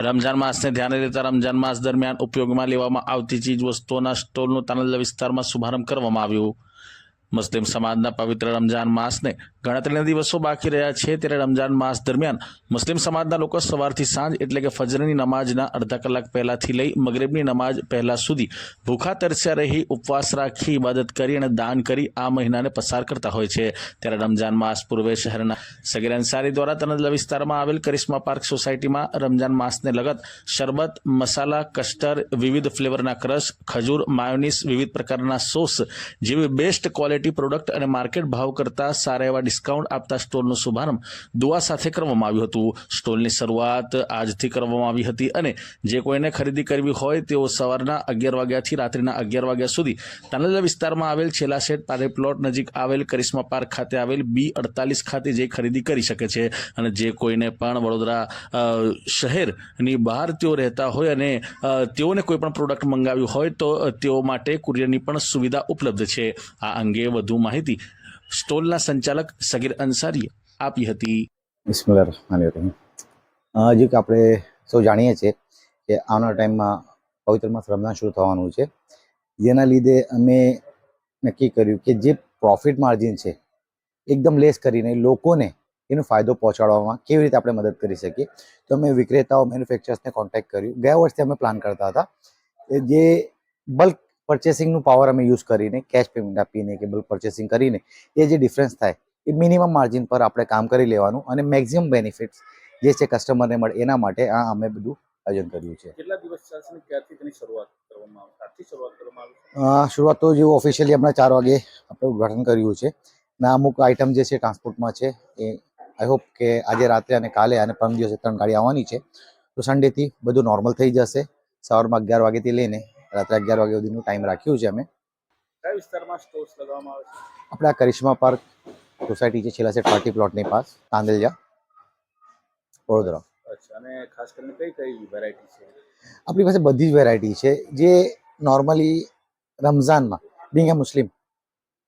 રમજાન માસને ધ્યાને લેતા રમજાન માસ દરમિયાન ઉપયોગમાં લેવામાં આવતી ચીજ વસ્તુઓના સ્ટોલનું તાનલા વિસ્તારમાં શુભારંભ કરવામાં આવ્યું. મુસ્લિમ સમાજના પવિત્ર રમજાન માસને ગણતરીના દિવસો બાકી રહ્યા છે ત્યારે રમજાન માસ દરમિયાન મુસ્લિમ સમાજના લોકો સવારથી સાંજ એટલે કે ફજરની નમાજના અડધા કલાક પહેલાથી લઈ મગરિબની નમાજ પહેલાં સુધી ભૂખા તરસ્યા રહી ઉપવાસ રાખી ઇબાદત કરી અને દાન કરી આ મહિનાને પસાર કરતા હોય છે. ત્યારે રમજાન માસ પૂર્વે શહેરના સગીર અંસારી દ્વારા તનદલા વિસ્તારમાં આવેલ કરિશ્મા પાર્ક સોસાયટીમાં રમજાન માસને લગત શરબત, મસાલા, કસ્ટર, વિવિધ ફ્લેવરના ક્રશ, ખજૂર, માયોનીસ વિવિધ પ્રકારના સોસ જેવી બેસ્ટ ક્વોલિટી પ્રોડક્ટ અને માર્કેટ ભાવ કરતાં સારા એવા ડિસ્કાઉન્ટ આપતા સ્ટોલનો શુભારંભ દુઆ સાથે કરવામાં આવ્યું હતું. સ્ટોલની શરૂઆત આજથી કરવામાં આવી હતી અને જે કોઈને ખરીદી કરવી હોય તેઓ સવારના અગિયાર વાગ્યાથી રાત્રિના અગિયાર વાગ્યા સુધી તાનાલા વિસ્તારમાં આવેલ છેલ્લા શેડ પારે પ્લોટ નજીક આવેલ કરિશ્મા પાર્ક ખાતે આવેલ બી અડતાલીસ ખાતે જે ખરીદી કરી શકે છે અને જે કોઈને પણ વડોદરા શહેરની બહાર તેઓ રહેતા હોય અને તેઓને કોઈ પણ પ્રોડક્ટ મંગાવ્યું હોય તો તેઓ માટે કુરિયરની પણ સુવિધા ઉપલબ્ધ છે. આ અંગે વધુ માહિતી સ્ટોલના સંચાલક સગીર અંસારીએ આપી હતી. રહીમ હજી કે આપણે સૌ જાણીએ છીએ કે આવનાર ટાઈમમાં પવિત્ર માસ રમઝાન શરૂ થવાનું છે. જેના લીધે અમે નક્કી કર્યું કે જે પ્રોફિટ માર્જિન છે, એકદમ લેસ કરીને લોકોને એનો ફાયદો પહોંચાડવામાં કેવી રીતે આપણે મદદ કરી શકીએ. તો અમે વિક્રેતાઓ મેન્યુફેક્ચરર્સને કોન્ટેક્ટ કર્યું. ગયા વર્ષે અમે પ્લાન કરતા હતા જે બલ્ક પરચેસિંગનું પાવર અમે યુઝ કરીને કેશ પેમેન્ટ આપીને કે બલ્ક પરચેસિંગ કરીને એ જે ડિફરન્સ થાય એ મિનિમમ માર્જિન પર આપણે કામ કરી લેવાનું અને મેક્સિમમ બેનિફિટ્સ જે છે કસ્ટમરને મળે એના માટે આ અમે બધું આયોજન કર્યું છે. કેટલા દિવસ ચાલશે ક્યારથી તેની શરૂઆત કરવામાં આવશે આજથી શરૂઆત કરવામાં આવશે શરૂઆત તો જેવું ઓફિશિયલી હમણાં ચાર વાગે આપણે ઉદ્ઘાટન કર્યું છે. ને અમુક આઇટમ જે છે ટ્રાન્સપોર્ટમાં છે એ આઈ હોપ કે આજે રાત્રે અને કાલે અને પરમ દિવસે ત્રણ ગાડી આવવાની છે. તો સન્ડેથી બધું નોર્મલ થઈ જશે. સવારમાં અગિયાર વાગ્યાથી લઈને રાત્રે અગિયાર વાગ્યા સુધીનું ટાઈમ રાખ્યું છે અમે. કયા વિસ્તારમાં સ્ટોર્સ લગાવવામાં આવે છે? આપણે આ કરિશ્મા પાર્ક સોસાયટી છે છેલ્લા સેટ પાર્ટી પ્લોટની પાસ તાંદલજા વડોદરા. અચ્છા અને ખાસ કરીને કઈ કઈ વેરાયટી છે? આપણી પાસે બધી જ વેરાયટી છે. જે નોર્મલી રમઝાનમાં બિંગ એ મુસ્લિમ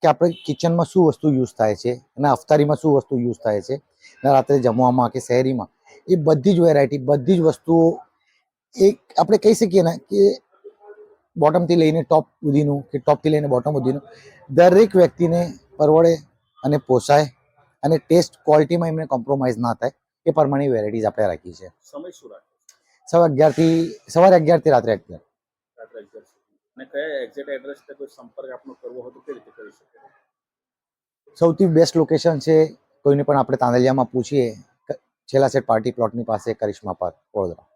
કે આપણે કિચનમાં શું વસ્તુ યુઝ થાય છે અને અફતારીમાં શું વસ્તુ યુઝ થાય છે અને રાત્રે જમવામાં કે શહેરીમાં એ બધી જ વેરાયટી બધી જ વસ્તુઓ એક આપણે કહી શકીએ ને કે બોટમથી લઈને ટોપ સુધીનું કે ટોપથી લઈને બોટમ સુધીનું દરેક વ્યક્તિને પરવડે અને પોસાય અને ટેસ્ટ ક્વોલિટીમાં એમને કોમ્પ્રોમાઇઝ ના થાય એ પ્રમાણે વેરાયટીઝ આપણે રાખી છે સમય શું સવારે અગિયારથી સવારે અગિયારથી રાત્રે અગિયાર. રાત્રે અગિયાર અને કયા એક્ઝેક્ટ એડ્રેસ કોઈ સંપર્ક આપણો કરવો હોય તો કેવી રીતે કરી શકે? સૌથી બેસ્ટ લોકેશન છે કોઈને પણ આપણે તાંદલિયામાં પૂછીએ છેલ્લા સેટ પાર્ટી પ્લોટની પાસે કરિશ્મા પાર્ક વડોદરા.